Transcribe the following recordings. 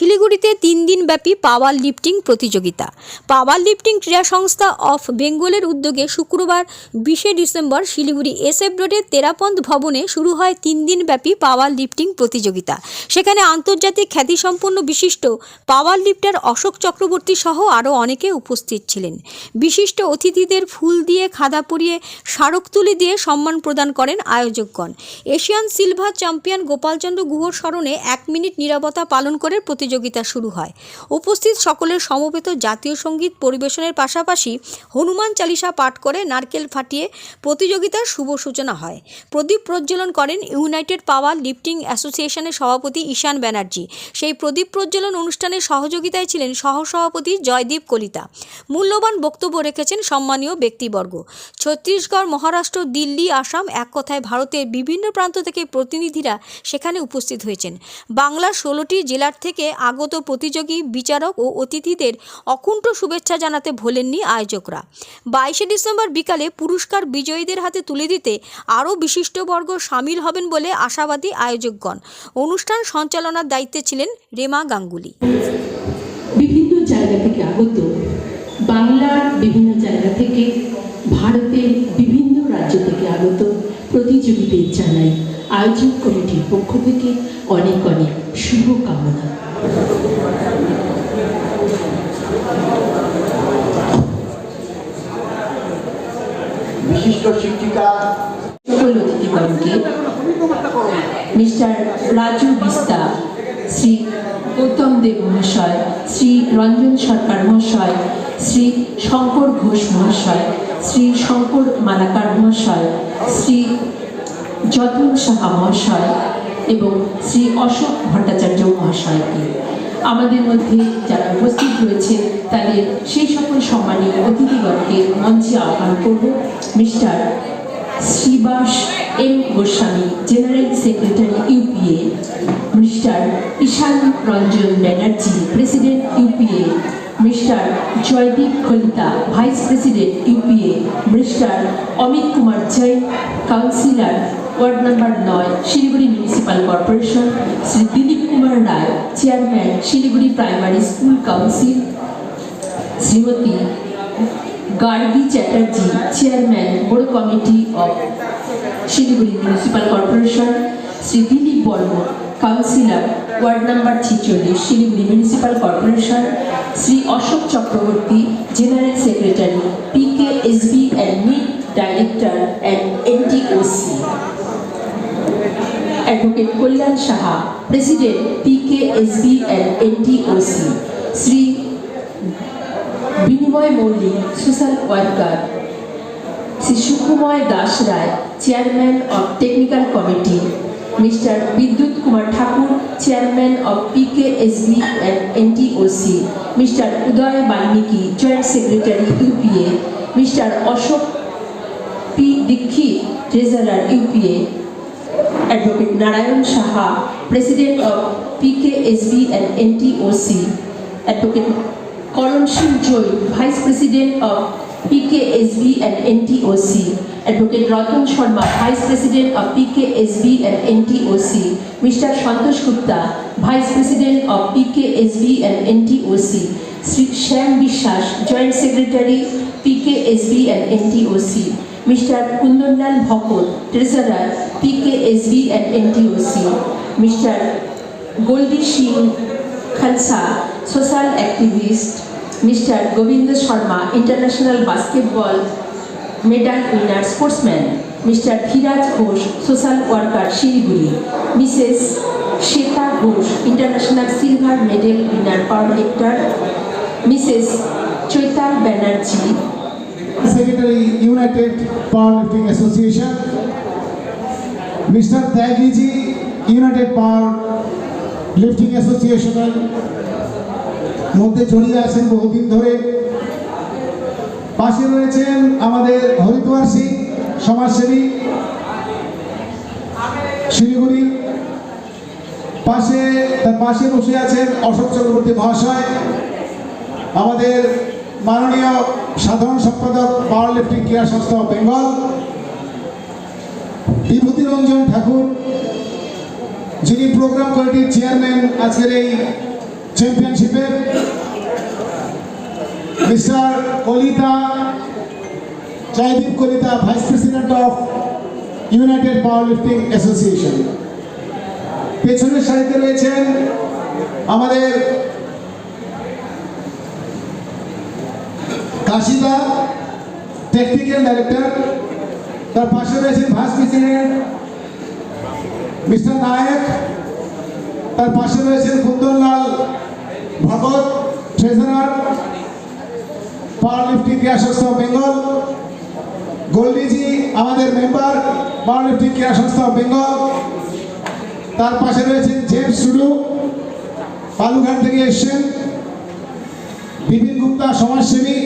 শিলিগুড়িতে তিন দিনব্যাপী পাওয়ার লিফটিং প্রতিযোগিতা পাওয়ার লিফটিং ক্রীড়া সংস্থা অফ বেঙ্গলের উদ্যোগে শুক্রবার বিশে ডিসেম্বর শিলিগুড়ি এসএফ রোডের তেরাপন্থ ভবনে শুরু হয় তিন দিনব্যাপী পাওয়ার লিফটিং প্রতিযোগিতা সেখানে আন্তর্জাতিক খ্যাতিসম্পন্ন বিশিষ্ট পাওয়ার লিফটার অশোক চক্রবর্তী সহ আরও অনেকে উপস্থিত ছিলেন বিশিষ্ট অতিথিদের ফুল দিয়ে খাদা পরিয়ে স্মারক তুলি দিয়ে সম্মান প্রদান করেন আয়োজকগণ এশিয়ান সিলভার চ্যাম্পিয়ন গোপালচন্দ্র গুহর স্মরণে এক মিনিট নিরাপত্তা পালন করে প্রতি প্রতিযোগিতা শুরু হয় উপস্থিত সকলের সমবেত জাতীয় সঙ্গীত পরিবেশনের পাশাপাশি হনুমান চালিসা পাঠ করে নারকেল ফাটিয়ে প্রতিযোগিতার শুভ সূচনা হয় প্রদীপ প্রজ্বলন করেন ইউনাইটেড পাওয়ার লিফটিং অ্যাসোসিয়েশনের সভাপতি ঈশান ব্যানার্জি সেই প্রদীপ প্রজ্বলন অনুষ্ঠানের সহযোগিতায় ছিলেন সহসভাপতি জয়দীপ কলিতা মূল্যবান বক্তব্য রেখেছেন সম্মানীয় ব্যক্তিবর্গ ছত্তিশগড় মহারাষ্ট্র দিল্লি আসাম এক কথায় ভারতের বিভিন্ন প্রান্ত থেকে প্রতিনিধিরা সেখানে উপস্থিত হয়েছেন বাংলার ষোলোটি জেলার থেকে আগত প্রতিযোগী বিচারক ও অতিথিদের অকুণ্ঠ শুভেচ্ছা জানাতে ভোলেননি আয়োজকরা বাইশে ডিসেম্বর বিকালে পুরস্কার বিজয়ীদের হাতে তুলে দিতে আরও বিশিষ্টবর্গ সামিল হবেন বলে আশাবাদী আয়োজকগণ অনুষ্ঠান সঞ্চালনার দায়িত্বে ছিলেন রেমা গাঙ্গুলি বিভিন্ন জায়গা থেকে আগত বাংলার বিভিন্ন জায়গা থেকে ভারতের বিভিন্ন রাজ্য থেকে আগত প্রতিযোগীদের জানাই আয়োজক কমিটির পক্ষ থেকে অনেক অনেক শুভকামনা রাজু বিস্তা শ্রী গৌতম দেব মহাশয় শ্রী রঞ্জন সরকার মহাশয় শ্রী শঙ্কর ঘোষ মহাশয় শ্রী শঙ্কর মালাকার মহাশয় শ্রী যতন সাহা মহাশয় এবং শ্রী অশোক ভট্টাচার্য মহাশয়কে আমাদের মধ্যে যারা উপস্থিত রয়েছে তাদের সেই সকল সম্মানীয় অতিথিগণকে মঞ্চে আহ্বান করব mister Shribas M Goswami general secretary UPA mister Ishan Ranjan Banerjee president UPA mister Joydeep Kalita vice president UPA mister Amit Kumar Jain councillor ward number নয় Siliguri municipal corporation Shri Dilip Kumar Roy chairman Siliguri primary school council Shrimati Gargi Chatterjee chairman board committee of Siliguri municipal corporation Shri Dilip Barman councillor ward number ছিচল্লিশ Siliguri municipal corporation Shri Ashok Chakraborty general secretary P K S B and mid director and NTOC advocate Kalyan Saha president P K S B and NTOC Shri Binimoy Mallick social worker Shri Sukumoy Das Roy chairman of technical committee Mr. Vidyut Kumar Thakur, Chairman of PKSB and NTOC, Mr. Uday Balmiki, Joint Secretary UPA, Mr. Ashok P. Dikhi, Treasurer UPA, Advocate Narayan Shaha, President of PKSB and NTOC, Advocate Karan Singh Joy, Vice President of PKSB and NTOC, Advocate Ratan Sharma, Vice President of PKSB and NTOC, Mr. Santosh Gupta, Vice President of PKSB and NTOC, Sri Sham Vishas, Joint Secretary, PKSB and NTOC, Mr. Kundunlal Bhakot, Treasurer, PKSB and NTOC, Mr. Goldie Singh Khansa, Social Activist, mister Gobinda Sharma international basketball medal winner sportsman mister Dhiraj Ghosh social worker Siliguri missus Shweta Ghosh international silver medal winner power lifter missus Chaitali Banerjee secretary united power lifting association mister Tyagiji united power lifting অ্যাসোসিয়েশনের মধ্যে জড়িয়ে আছেন বহুদিন ধরে পাশে রয়েছেন আমাদের হরিদ্বার সিং সমাজসেবী শিলিগুড়ি পাশে তার পাশে বসে আছেন অশোক চক্রবর্তী মহাশয় আমাদের মাননীয় সাধারণ সম্পাদক পাওয়ার লিফটিং ক্রীড়া সংস্থা বেঙ্গল বিভূতিরঞ্জন ঠাকুর যিনি প্রোগ্রাম কমিটির চেয়ারম্যান আজকের এই চ্যাম্পিয়নশিপের mister Kalita Joydeep Kalita vice president of United power lifting association পেছনের সারিতে রয়েছেন আমাদের কাশিদা টেকনিক্যাল ডাইরেক্টর তার পাশে রয়েছেন ভাইস প্রেসিডেন্ট মিস্টার নায়ক তার পাশে রয়েছেন কুন্দনলাল ভগত ট্রেজারার লিফটিং ক্রিয়া সংস্থা বেঙ্গল গোল্ডিজি আমাদের মেম্বার লিফটিং ক্রিয়া সংস্থা বেঙ্গল তার পাশে রয়েছেন জেমস সুডু বালুঘাট থেকে এসছেন বিপিন গুপ্তা সমাজসেবী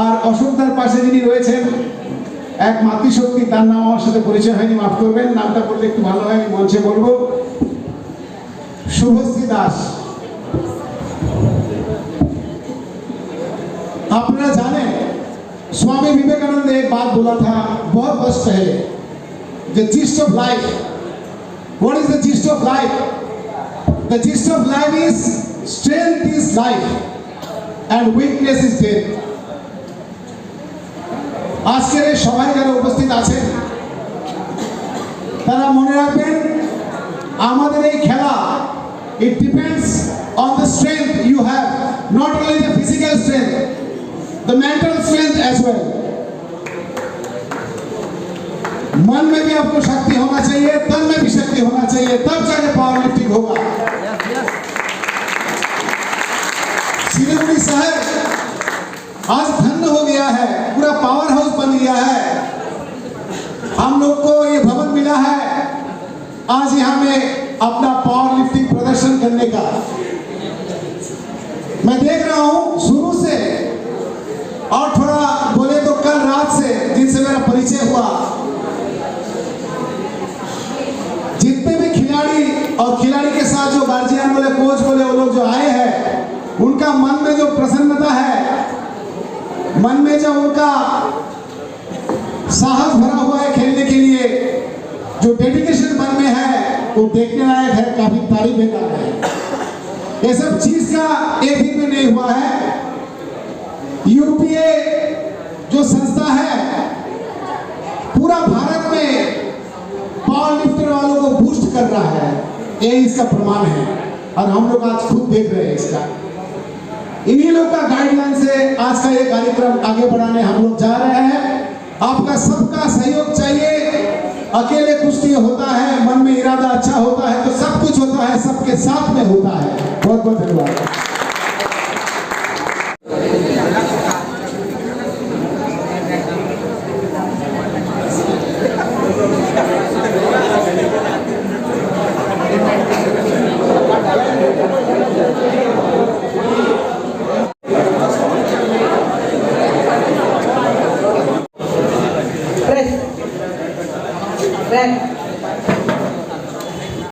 আর অশোকদার পাশে যিনি রয়েছেন এক মাতৃশক্তি তার নাম আমার সাথে পরিচয় হয়নি মাফ করবেন নামটা বললে একটু ভালো হয় মঞ্চে বলবো শুভশ্রী দাস আপনারা জানেন स्वामी विवेकानंद ने एक बात बोला था बहुत वर्ष पहले the gist of life what is the gist of life the gist of life is strength is life and weakness is death আজকের এই সবাই যারা উপস্থিত আছেন তারা মনে রাখবেন আমাদের এই খেলা it depends on the strength you have not only the physical strength the mental strength as well. मन में भी आपको शक्ति होना चाहिए तन में भी शक्ति होना चाहिए तब जाके पावर लिफ्टिंग होगा सिलीगुड़ी शहर आज धन्य हो गया है पूरा पावर हाउस बन गया है हम लोग को ये भवन मिला है आज यहाँ में अपना पावर लिफ्टिंग प्रदर्शन करने का मैं देख रहा हूं शुरू से और थोड़ा बोले तो कल रात से जिनसे मेरा परिचय हुआ जितने भी खिलाड़ी और खिलाड़ी के साथ जो गार्जियन बोले कोच बोले वो लोग जो आए हैं उनका मन में जो प्रसन्नता है मन में जो उनका साहस भरा हुआ है खेलने के लिए जो डेडिकेशन मन में है वो देखने लायक है काफी तारीफ है ये सब चीज का एक दिन में नहीं हुआ है यूपीए जो संस्था है पूरा भारत में पावर लिफ्टर वालों को बूस्ट कर रहा है ये इसका प्रमाण है और हम लोग आज खुद देख रहे हैं इसका इन्हीं लोग का गाइडलाइन से आज का ये कार्यक्रम आगे बढ़ाने हम लोग जा रहे हैं आपका सबका सहयोग चाहिए अकेले कुछ नहीं होता है मन में इरादा अच्छा होता है तो सब कुछ होता है सबके साथ में होता है